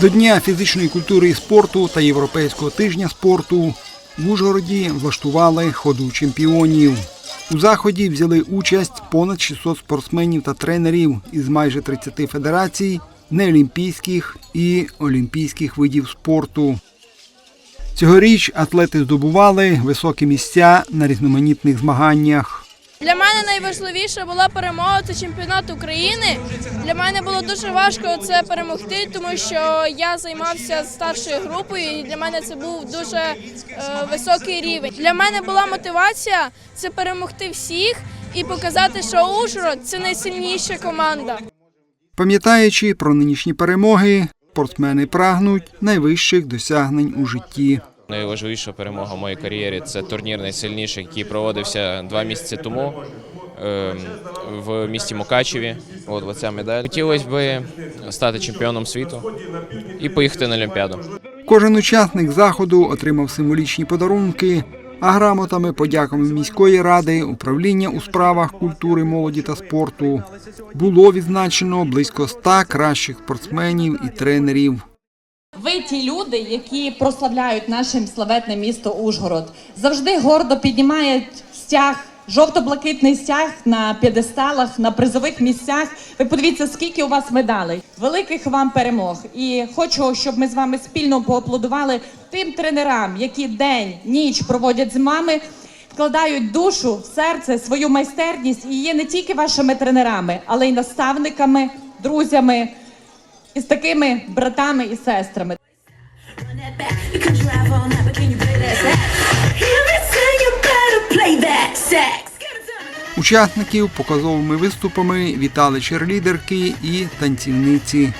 До Дня фізичної культури і спорту та Європейського тижня спорту в Ужгороді влаштували ходу чемпіонів. У заході взяли участь понад 600 спортсменів та тренерів із майже 30 федерацій, неолімпійських і олімпійських видів спорту. Цьогоріч атлети здобували високі місця на різноманітних змаганнях. Для мене найважливіше була перемога це чемпіонат України. Для мене було дуже важко це перемогти, тому що я займався старшою групою, і для мене це був дуже е, високий рівень. Для мене була мотивація це перемогти всіх і показати, що Ужгород це найсильніша команда. Пам'ятаючи про нинішні перемоги, спортсмени прагнуть найвищих досягнень у житті. Найважливіша перемога в моїй кар'єрі це турнір найсильніший, який проводився два місяці тому ем, в місті Мукачеві. От оця медаль. Хотілося б стати чемпіоном світу і поїхати на Олімпіаду. Кожен учасник заходу отримав символічні подарунки, а грамотами подяками міської ради, управління у справах культури, молоді та спорту було відзначено близько ста кращих спортсменів і тренерів. Ви ті люди, які прославляють наше славетне місто Ужгород, завжди гордо піднімають стяг, жовто-блакитний стяг на п'єдесталах, на призових місцях. Ви подивіться, скільки у вас медалей, великих вам перемог. І хочу, щоб ми з вами спільно поаплодували тим тренерам, які день, ніч проводять з вами. Вкладають душу, серце, свою майстерність і є не тільки вашими тренерами, але й наставниками, друзями і з такими братами і сестрами. Учасників показовими виступами вітали черлідерки і танцівниці.